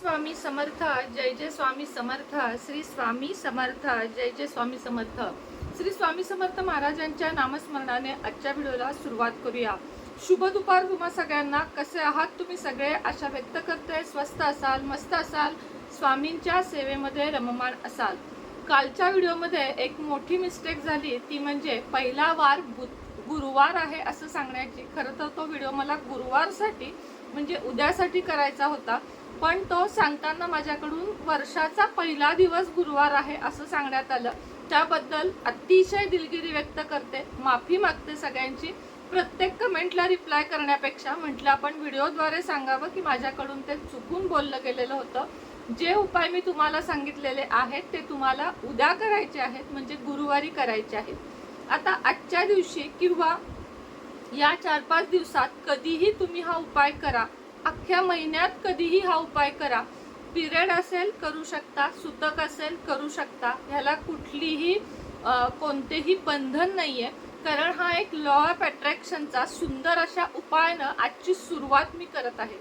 स्वामी समर्थ जय जय स्वामी समर्थ श्री स्वामी समर्थ जय जय स्वामी समर्थ. श्री स्वामी समर्थ महाराजांच्या नामस्मरणाने आजच्या व्हिडिओला सुरुवात करूया. शुभ दुपार तुम्हा सगळ्यांना. कसे आहात तुम्ही सगळे? आशा व्यक्त करते स्वस्त असाल मस्त असाल. स्वामींच्या सेवेमध्ये रममाण असाल. कालच्या व्हिडिओमध्ये एक मोठी मिस्टेक झाली. ती म्हणजे पहिला वार बु- गुरुवार आहे असं सांगण्याची. खरं तर तो व्हिडिओ मला गुरुवारसाठी म्हणजे उद्यासाठी करायचा होता. पण तो सांगताना माझ्याकडून वर्षाचा पहिला दिवस गुरुवार आहे असं सांगण्यात आलं. त्याबद्दल अतिशय दिलगिरी व्यक्त करते. माफी मागते सगळ्यांची. प्रत्येक कमेंटला रिप्लाय करण्यापेक्षा म्हटलं आपण व्हिडिओद्वारे सांगावं की माझ्याकडून ते चुकून बोललं गेलेलं होतं. जे उपाय मी तुम्हाला सांगितलेले आहेत ते तुम्हाला उद्या करायचे आहेत म्हणजे गुरुवारी करायचे आहेत. आता आजच्या दिवशी किंवा या चार पाच दिवसात कधीही तुम्ही हा उपाय करा. अख्ख्या महिन्यात कधीही हा उपाय करा. पिरियड असेल करू शकता. सुतक असेल करू शकता. ह्याला कुठलीही कोणतेही बंधन नाही आहे कारण हा एक लॉ ऑफ अट्रॅक्शनचा सुंदर अशा उपायानं आजची सुरुवात मी करत आहे.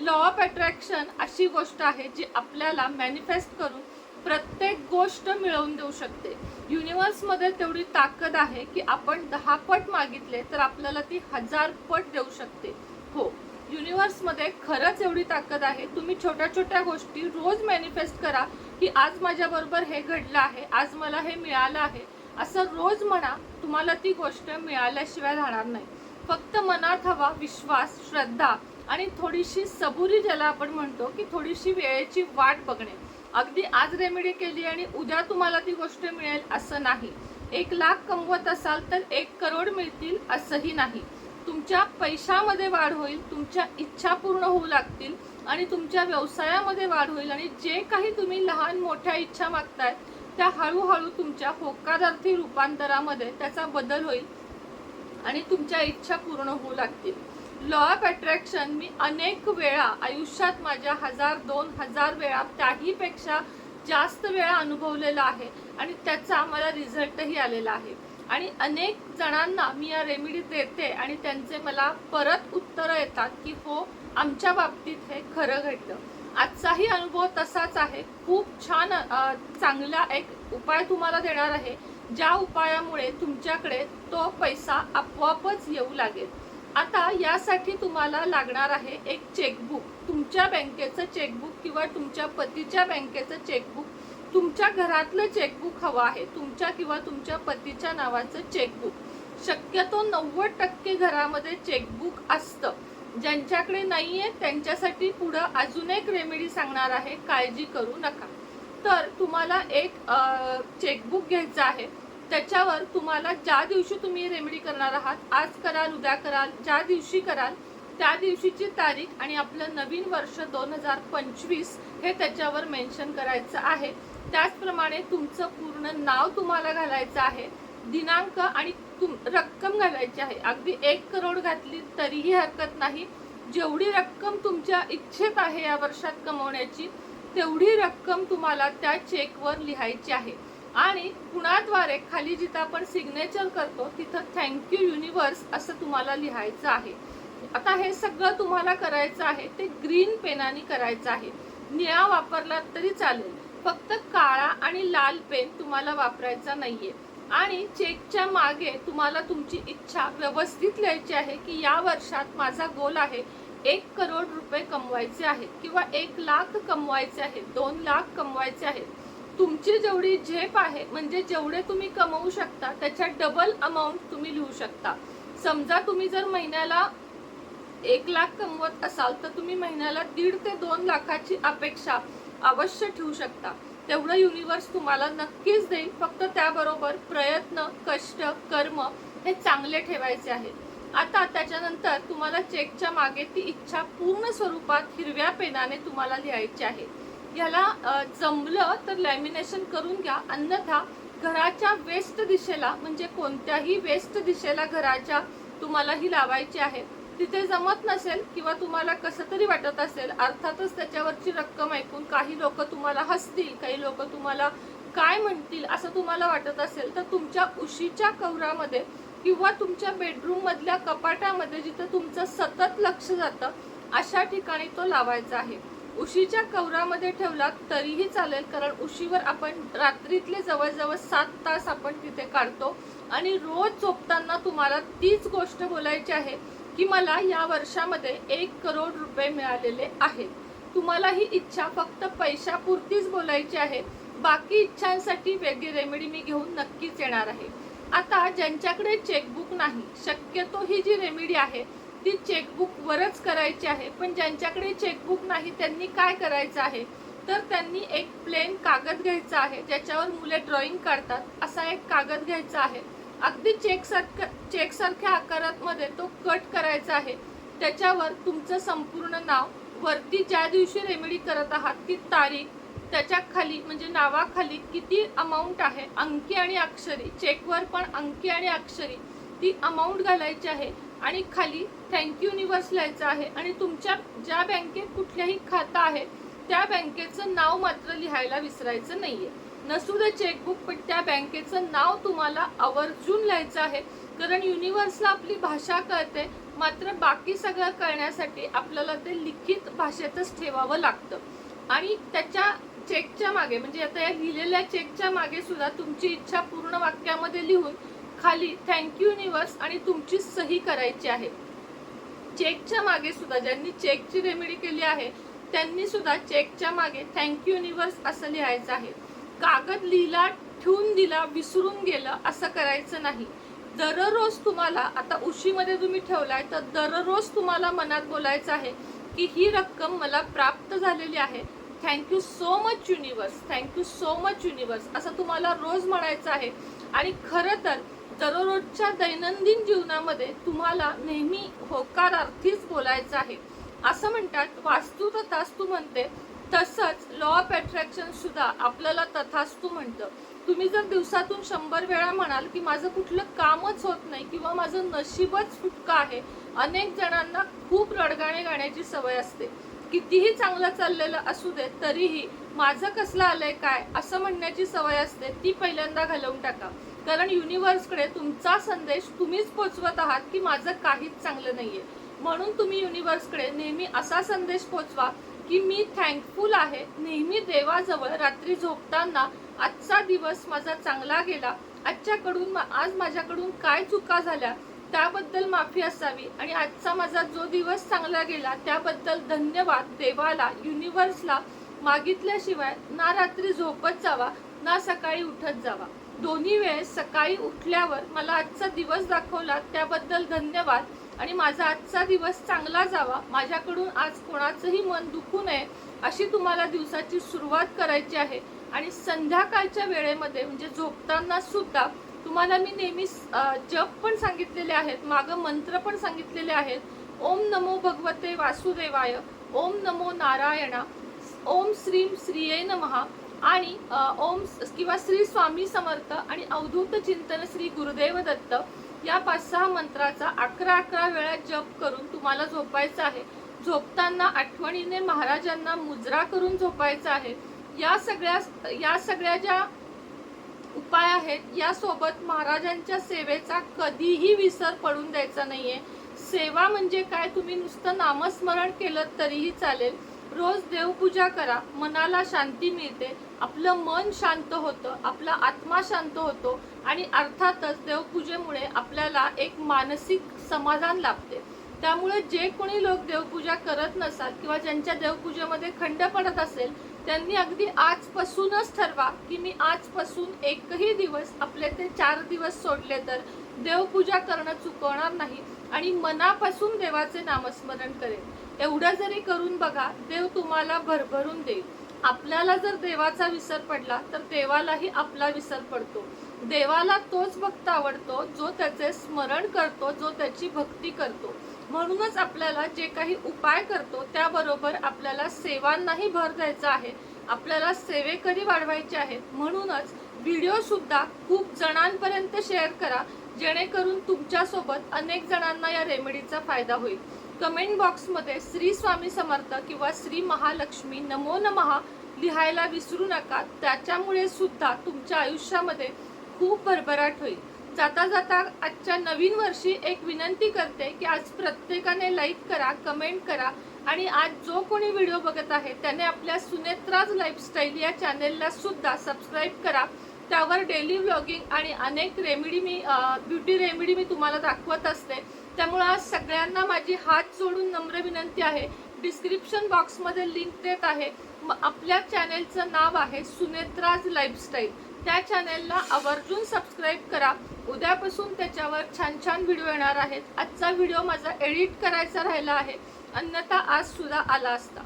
लॉ ऑफ अट्रॅक्शन अशी गोष्ट आहे जी आपल्याला मॅनिफेस्ट करून प्रत्येक गोष्ट मिळवून देऊ शकते. युनिव्हर्समध्ये तेवढी ताकद आहे की आपण दहा पट मागितले तर आपल्याला ती हजार पट देऊ शकते. हो. युनिव्हर्समध्ये खरंच एवढी ताकद आहे? तुम्ही छोट्या छोट्या गोष्टी रोज मॅनिफेस्ट करा की आज माझ्याबरोबर हे घडलं आहे आज मला हे मिळालं आहे. असं रोज म्हणा तुम्हाला ती गोष्ट मिळाल्याशिवाय राहणार नाही. फक्त मनात हवा विश्वास श्रद्धा आणि थोडीशी सबुरी ज्याला आपण म्हणतो की थोडीशी वेळेची वाट बघणे. अगदी आज रेमेडी केली आणि उद्या तुम्हाला ती गोष्ट मिळेल असं नाही. एक लाख कमवत असाल तर एक करोड मिळतील असंही नाही. तुमच्या पैशामध्ये वाढ होईल तुमच्या इच्छा पूर्ण होऊ लागतील आणि तुमच्या व्यवसायामध्ये वाढ होईल आणि जे काही तुम्ही लहान मोठ्या इच्छा मागताय त्या हळूहळू तुमच्या होकारार्थी रूपांतरामध्ये त्याचा बदल होईल आणि तुमच्या इच्छा पूर्ण होऊ लागतील. लॉ ऑफ अट्रॅक्शन मी अनेक वेळा आयुष्यात माझ्या हजार दोन हजार वेळा त्याहीपेक्षा जास्त वेळा अनुभवलेला आहे आणि त्याचा मला रिझल्टही आलेला आहे. आणि अनेक जणांना मी या रेमेडी देते आणि त्यांचे मला परत उत्तरं येतात की हो आमच्या बाबतीत हे खरं घडलं. आजचाही अनुभव तसाच आहे. खूप छान चांगला एक उपाय तुम्हाला देणार आहे. ज्या उपायामुळे तुमच्याकडे तो पैसा आपोआपच येऊ लागेल. आता यासाठी तुम्हाला लागणार आहे एक चेकबुक तुमच्या बँकेचं चेकबुक किंवा तुमच्या पतीच्या बँकेचं चेकबुक तुमच्या घरातलं चेकबुक हवं आहे. तुमच्या किंवा तुमच्या पतीच्या नावाचं चेकबुक शक्यतो नव्वद टक्के घरामध्ये चेकबुक असतं. ज्यांच्याकडे नाही आहे त्यांच्यासाठी पुढं अजून एक रेमेडी सांगणार आहे. काळजी करू नका. तर तुम्हाला एक चेकबुक घ्यायचं आहे. त्याच्यावर तुम्हाला ज्या दिवशी तुम्ही रेमेडी करणार आहात आज कराल उद्या कराल ज्या दिवशी कराल त्या दिवशीची तारीख आणि आपलं नवीन वर्ष दोन हजार पंचवीस हे त्याच्यावर मेन्शन करायचं आहे. त्याचप्रमाणे तुमचं पूर्ण नाव तुम्हाला घालायचं आहे दिनांक आणि तुम रक्कम घालायची आहे. अगदी एक करोड घातली तरीही हरकत नाही. जेवढी रक्कम तुमच्या इच्छेत आहे या वर्षात कमवण्याची तेवढी रक्कम तुम्हाला त्या चेकवर लिहायची आहे. आणि कुणाद्वारे खाली जिथं आपण सिग्नेचर करतो तिथं थँक्यू युनिव्हर्स असं तुम्हाला लिहायचं आहे. आता हे सगळं तुम्हाला करायचं आहे ते ग्रीन पेनाने करायचं आहे. निळा वापरला तरी चालेल. फक्त काळा आणि लाल पेन तुम्हाला वापरायचा नाहीये. आणि चेकच्या मागे तुम्हाला तुमची इच्छा व्यवस्थित लिहायची आहे की या वर्षात माझा गोल आहे एक करोड रुपये कमवायचे आहेत किंवा एक लाख कमवायचे आहेत दोन लाख कमवायचे आहेत तुमची जेवढी झेप आहे म्हणजे जेवढे तुम्ही कमवू शकता त्याच्या डबल अमाऊंट तुम्ही लिहू शकता. समजा तुम्ही जर महिन्याला एक लाख कमवत असाल तर तुम्ही महिन्याला दीड ते दोन लाखाची अपेक्षा अवश्य ठेवू शकता. तेवढं युनिव्हर्स तुम्हाला नक्कीच देईल. फक्त त्याबरोबर प्रयत्न कष्ट कर्म हे चांगले ठेवायचे आहेत. आता त्याच्यानंतर तुम्हाला चेकच्या मागे ती इच्छा पूर्ण स्वरूपात हिरव्या पेनाने तुम्हाला लिहायची आहे. याला जमलं तर लॅमिनेशन करून घ्या. अन्यथा घराच्या वेस्ट दिशेला म्हणजे कोणत्याही वेस्ट दिशेला घराच्या तुम्हाला ही लावायची आहे. तिथे जमत नसेल किंवा तुम्हाला कसं तरी वाटत असेल अर्थातच त्याच्यावरची रक्कम ऐकून काही लोक तुम्हाला हसतील काही लोक तुम्हाला काय म्हणतील असं तुम्हाला वाटत असेल तर तुमच्या उशीच्या कवरामध्ये किंवा तुमच्या बेडरूम मधल्या कपाटामध्ये जिथं तुमचं सतत लक्ष जातं अशा ठिकाणी तो लावायचा आहे. उशीच्या कवरामध्ये ठेवला तरीही चालेल कारण उशीवर आपण रात्रीतले जवळजवळ सात तास आपण तिथे काढतो. आणि रोज झोपताना तुम्हाला तीच गोष्ट बोलायची आहे की मला या वर्षामध्ये एक करोड रुपये मिळालेले आहेत. तुम्हाला ही इच्छा फक्त पैशापुरतीच बोलायची आहे. बाकी इच्छांसाठी वेगळी रेमेडी मी घेऊन नक्कीच येणार आहे. आता ज्यांच्याकडे चेकबुक नाही शक्यतो ही जी रेमेडी आहे ती चेकबुकवरच करायची आहे. पण ज्यांच्याकडे चेकबुक नाही त्यांनी काय करायचं आहे? तर त्यांनी एक प्लेन कागद घ्यायचा आहे ज्याच्यावर मुले ड्रॉइंग काढतात. असा एक कागद घ्यायचा आहे. अगदी चेकसारख्या चेकसारख्या आकारामध्ये तो कट करायचा आहे. त्याच्यावर तुमचं संपूर्ण नाव वरती ज्या दिवशी रेमेडी करत आहात ती तारीख त्याच्याखाली म्हणजे नावाखाली किती अमाऊंट आहे अंकी आणि अक्षरी चेकवर पण अंकी आणि अक्षरी ती अमाऊंट घालायची आहे आणि खाली थँक्यू युनिवर्स लिहायचं आहे आणि तुमच्या ज्या बँकेत कुठल्याही खातं आहे त्या बँकेचं नाव मात्र लिहायला विसरायचं नाही आहे नसू दे चेकबुक पण त्या बँकेचं नाव तुम्हाला आवर्जून लिहायचं आहे. कारण युनिव्हर्सला आपली भाषा कळते मात्र बाकी सगळं कळण्यासाठी आपल्याला ते लिखित भाषेतच ठेवावं लागतं. आणि त्याच्या चेकच्या मागे म्हणजे आता या लिहिलेल्या चेकच्या मागे सुद्धा तुमची इच्छा पूर्ण वाक्यामध्ये लिहून खाली थँक्यू युनिव्हर्स आणि तुमची सही करायची आहे. चेकच्या मागे सुद्धा ज्यांनी चेकची रेमेडी केली आहे त्यांनी सुद्धा चेकच्या मागे थँक्यू युनिव्हर्स असं लिहायचं आहे. कागद लिहिला ठेवून दिला विसरून गेलं असं करायचं नाही. दररोज तुम्हाला आता उशीमध्ये तुम्ही ठेवलाय तर दररोज तुम्हाला मनात बोलायचं आहे की ही रक्कम मला प्राप्त झालेली आहे. Thank you so much universe thank you so much universe असं तुम्हाला रोज म्हणायचं आहे. आणि खरं तर दररोजच्या दैनंदिन जीवनामध्ये तुम्हाला नेहमी होकारार्थीच बोलायचं आहे. असं म्हणतात वास्तू तू म्हणते तसंच लॉ ऑफ अट्रॅक्शन सुद्धा आपल्याला तथास्तू म्हणतं. तुम्ही जर दिवसातून शंभर वेळा म्हणाल की माझं कुठलं कामच होत नाही किंवा माझं नशीबच फुटकं आहे अनेक जणांना खूप रडगाणे गाण्याची सवय असते. कितीही चांगलं चाललेलं असू दे तरीही माझं कसलं आलंय काय असं म्हणण्याची सवय असते ती पहिल्यांदा घालवून टाका. कारण युनिव्हर्सकडे तुमचा संदेश तुम्हीच पोचवत आहात की माझं काहीच चांगलं नाहीये. म्हणून तुम्ही युनिव्हर्सकडे नेहमी असा संदेश पोचवा की मी थँकफुल आहे. नेहमी देवाजवळ रात्री झोपताना आजचा दिवस माझा चांगला गेला. आजच्याकडून आज माझ्याकडून काय चुका झाल्या त्याबद्दल माफी असावी आणि आजचा माझा जो दिवस चांगला गेला त्याबद्दल धन्यवाद देवाला युनिव्हर्सला मागितल्याशिवाय ना रात्री झोपत जावा ना सकाळी उठत जावा. दोन्ही वेळेस सकाळी उठल्यावर मला आजचा दिवस दाखवला त्याबद्दल धन्यवाद. आणि माझा आजचा दिवस चांगला जावा. माझ्याकडून आज कोणाचंही मन दुखू नये अशी तुम्हाला दिवसाची सुरुवात करायची आहे. आणि संध्याकाळच्या वेळेमध्ये म्हणजे झोपताना सुद्धा तुम्हाला मी नेहमी जप पण सांगितलेले आहेत मागं मंत्र पण सांगितलेले आहेत. ओम नमो भगवते वासुदेवाय ओम नमो नारायणा ओम श्रीम श्रीये नमहा आणि ओम किंवा श्री स्वामी समर्थ आणि अवधूत चिंतन श्री गुरुदेव दत्त. या पाच सहा मंत्राचा अकरा अकरा वेळा जप करून तुम्हाला झोपायचं आहे. झोपताना आठवणीने महाराजांना मुजरा करून झोपायचं आहे. या सगळ्या या सगळ्या ज्या उपाय आहेत यासोबत महाराजांच्या सेवेचा कधीही विसर पडून द्यायचा नाहीये. सेवा म्हणजे काय? तुम्ही नुसतं नामस्मरण केलं तरीही चालेल. रोज देवपूजा करा मनाला शांती मिळते. आपलं मन शांत होतं आपला आत्मा शांत होतो. आणि अर्थातच देवपूजेमुळे आपल्याला एक मानसिक समाधान लाभते. त्यामुळे जे कोणी लोक देवपूजा करत नसाल किंवा ज्यांच्या देवपूजेमध्ये खंड पडत असेल त्यांनी अगदी आजपासूनच ठरवा की मी आजपासून एकही दिवस आपले ते चार दिवस सोडले तर देवपूजा करणं चुकवणार नाही आणि मनापासून देवाचे नामस्मरण करेल एवढं जरी करून बघा देव तुम्हाला भरभरून देईल. आपल्याला जर देवाचा विसर पडला तर देवालाही आपला विसर पडतो. देवाला तोच भक्त आवडतो जो त्याचे स्मरण करतो जो त्याची भक्ती करतो. म्हणूनच आपल्याला जे काही उपाय करतो त्याबरोबर आपल्याला सेवांनाही भर द्यायचा आहे. आपल्याला सेवेकरी वाढवायचे आहेत? म्हणूनच व्हिडिओ सुद्धा खूप जणांपर्यंत शेअर करा. जेणेकरून तुमच्यासोबत अनेक जणांना या रेमेडीचा फायदा होईल. कमेंट बॉक्समध्ये श्री स्वामी समर्थ किंवा श्री महालक्ष्मी नमो नमहा लिहायला विसरू नका. त्याच्यामुळे सुद्धा तुमच्या आयुष्यामध्ये खूप भरभराट होईल. जाता जाता आजच्या नवीन वर्षी एक विनंती करते की आज प्रत्येकाने लाईक करा कमेंट करा आणि आज जो कोणी व्हिडिओ बघत आहे त्याने आपल्या सुनेत्राज लाईफस्टाईल या चॅनेलला सुद्धा सबस्क्राईब करा. त्यावर डेली व्लॉगिंग आणि अनेक रेमेडी मी ब्युटी रेमेडी मी तुम्हाला दाखवत असते. त्यामुळं आज सगळ्यांना माझी हात जोडून नम्र विनंती आहे. डिस्क्रिप्शन बॉक्समध्ये लिंक देत आहे. म- आपल्या चॅनेलचं नाव आहे सुनेत्राज लाईफस्टाईल. त्या चॅनेलला आवर्जून सबस्क्राईब करा. उद्यापासून त्याच्यावर छान छान व्हिडिओ येणार आहेत. आजचा व्हिडिओ माझा एडिट करायचा राहिला आहे. अन्यथा आज सुद्धा आला असता.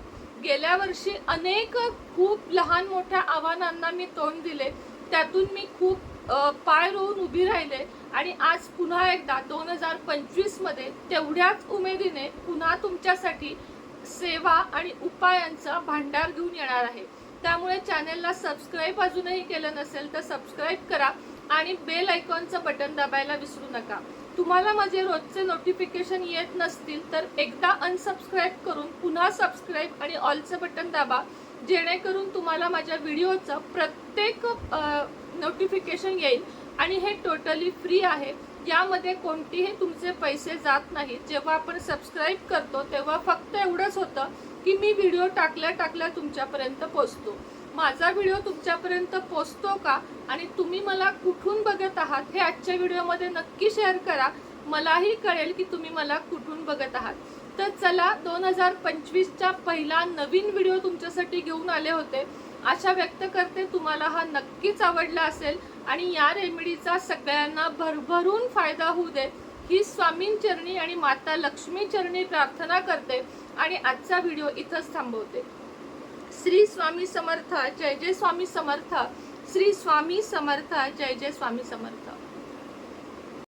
गेल्या वर्षी अनेक खूप लहान मोठ्या आव्हानांना मी तोंड दिले. त्यातून मी खूप पाय रोवून उभी राहिले आणि आज पुन्हा एकदा दोन हजार पंचवीसमध्ये तेवढ्याच उमेदीने पुन्हा तुमच्यासाठी सेवा आणि उपायांचा भांडार घेऊन येणार आहे. त्यामुळे चॅनेलला सबस्क्राईब अजूनही केलं नसेल तर सबस्क्राईब करा आणि बेल आयकॉनचं बटन दाबायला विसरू नका. तुम्हाला माझे रोजचे नोटिफिकेशन येत नसतील तर एकदा अनसबस्क्राईब करून पुन्हा सबस्क्राईब आणि ऑलचं बटन दाबा. जेणेकरून तुम्हाला माझ्या व्हिडिओचं प्रत्येक नोटिफिकेशन येईल आणि हे टोटली फ्री आहे. यामध्ये कोणतीही तुमचे पैसे जात नाहीत. जेव्हा आपण सबस्क्राईब करतो तेव्हा फक्त एवढंच होतं की मी व्हिडिओ टाकल्या टाकल्या तुमच्यापर्यंत पोचतो. माझा व्हिडिओ तुमच्यापर्यंत पोचतो का? आणि तुम्ही मला कुठून बघत आहात? हे आजच्या व्हिडिओमध्ये नक्की शेअर करा. मलाही कळेल की तुम्ही मला कुठून बघत आहात. तर चला दोन हजार पंचवीसचा पहिला नवीन व्हिडिओ तुमच्यासाठी घेऊन आले होते. आशा व्यक्त करते तुम्हाला हा नक्कीच आवडला असेल आणि या रेमेडीचा सगळ्यांना भरभरून फायदा होऊ दे. ही स्वामींचरणी आणि माता लक्ष्मीचरणी प्रार्थना करते आणि आजचा व्हिडिओ इथंच थांबवते. श्री स्वामी समर्थ जय जय स्वामी समर्थ. श्री स्वामी समर्थ जय जय स्वामी समर्थ.